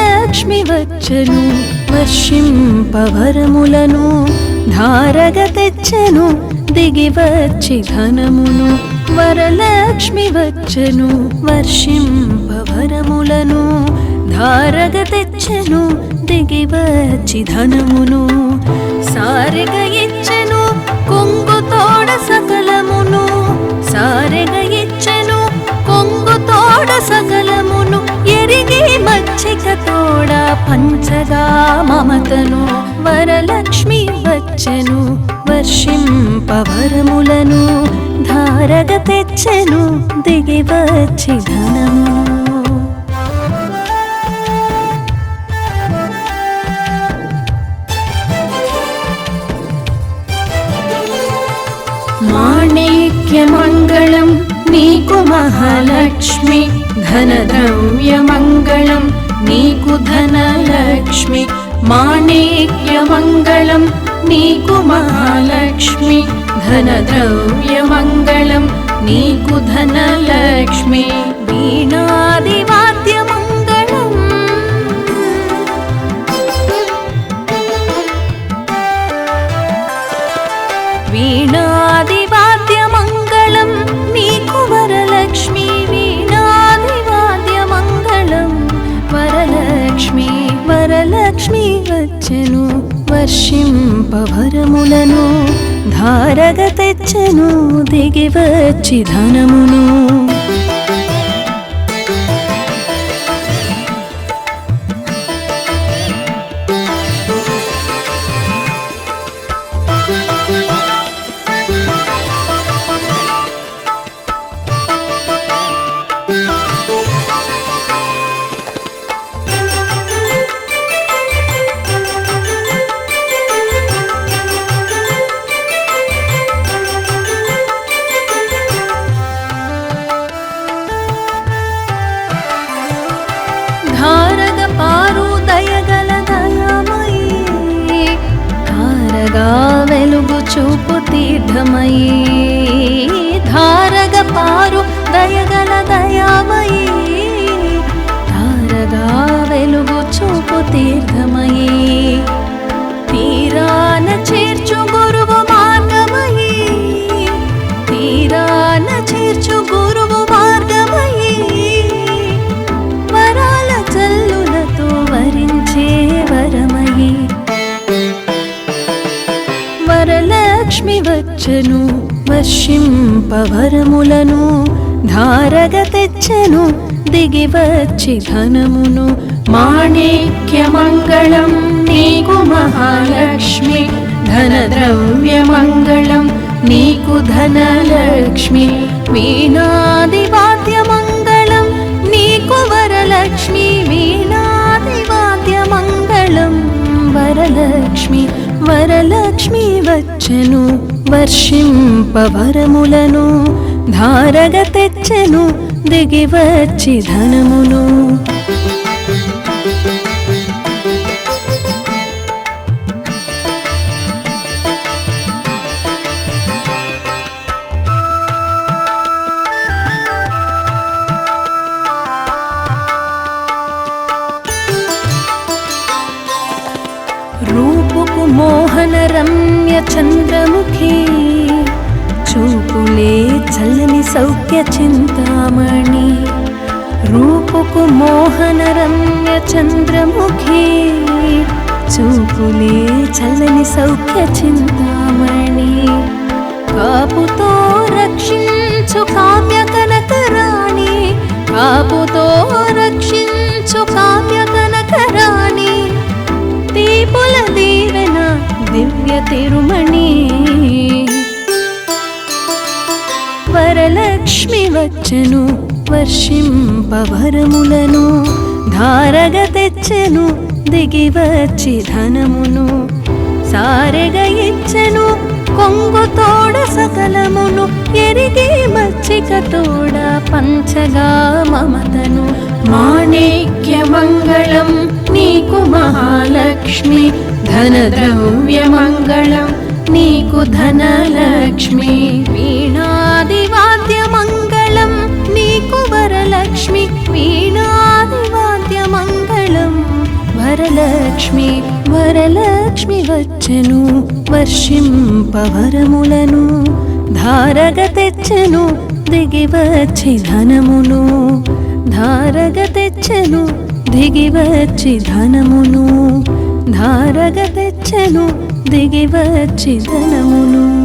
లక్ష్మి వచ్చను వర్షింపవరములను ధారగ తెచ్చెను దిగి వచ్చి ధనమును వరలక్ష్మి వచ్చను వర్షింపవరములను ధారగ తెచ్చెను దిగి వచ్చి ధనమును. సారిగ ఇచ్చెను కొంగు తోడ సకలమును. పంచగా మమతను వరలక్ష్మి వచ్చెను వర్షింపవరములను ధారగ తెచ్చెను దిగి వచ్చి ధనము. మాణిక్యమంగళం నీకు మహాలక్ష్మి. ధనద్రవ్యమంగళం నీకు ధనలక్ష్మి మాణిక్యమంగళం నీకు మహాలక్ష్మి ధనద్రవ్యమంగళం నీకు ధనలక్ష్మి వీణ తెచ్చెను వర్షింపభరములను ధారగ తెచ్చెను దిగి వచ్చి ధనమును. వెలుగు చూపు తీర్థమయీ వచ్చను వర్షింపవరములను ధారగ తెచ్చను దిగి వచ్చి ధనమును. మాణిక్యమంగళం నీకు మహాలక్ష్మి. ధనద్రవ్యమంగళం నీకు ధనలక్ష్మి. వీణాది వాద్యమంగళం నీకు వరలక్ష్మి. వీణాది వాద్యమంగళం వరలక్ష్మి. వరల లక్ష్మీ వచ్చెను వర్షింపవరములను ధారగ తెచ్చెను దిగి వచ్చి ధనమును. రూపుకు మోహన రమ్య చంద్రముఖి చూపులే చల్లని సౌఖ్య చింతామణి రూపుకు మోహన రమ్య చంద్రముఖి చూపులే చల్లని సౌఖ్య చింతామణి కాపుతో రక్షించు కామ్య కనకరాణి కాపుతో రక్షించు తిరుమణి. వరలక్ష్మి వచ్చను వర్షింపవరములను ధారగ తెచ్చెను దిగి వచ్చి ధనమును. సారెగ ఇచ్చెను కొంగు తోడ సకలమును ఎరిగి మచ్చిక తోడ పంచగా మమతను. మాణిక్యమంగళం నీకు మహాలక్ష్మి. ధన ద్రవ్యమంగళం నీకు ధనలక్ష్మి. వీణాదివాద్యమంగళం నీకు వరలక్ష్మి. వీణాదివాద్యమంగళం వరలక్ష్మి వరలక్ష్మి వచ్చెను. వర్షింపవరములను ధారగ తెచ్చెను దిగి వచ్చి ధనమును. ధారగ తెచ్చెను దిగి వచ్చి ధనమును. ధారగ తెచ్చెను దిగి వచ్చి ధనమును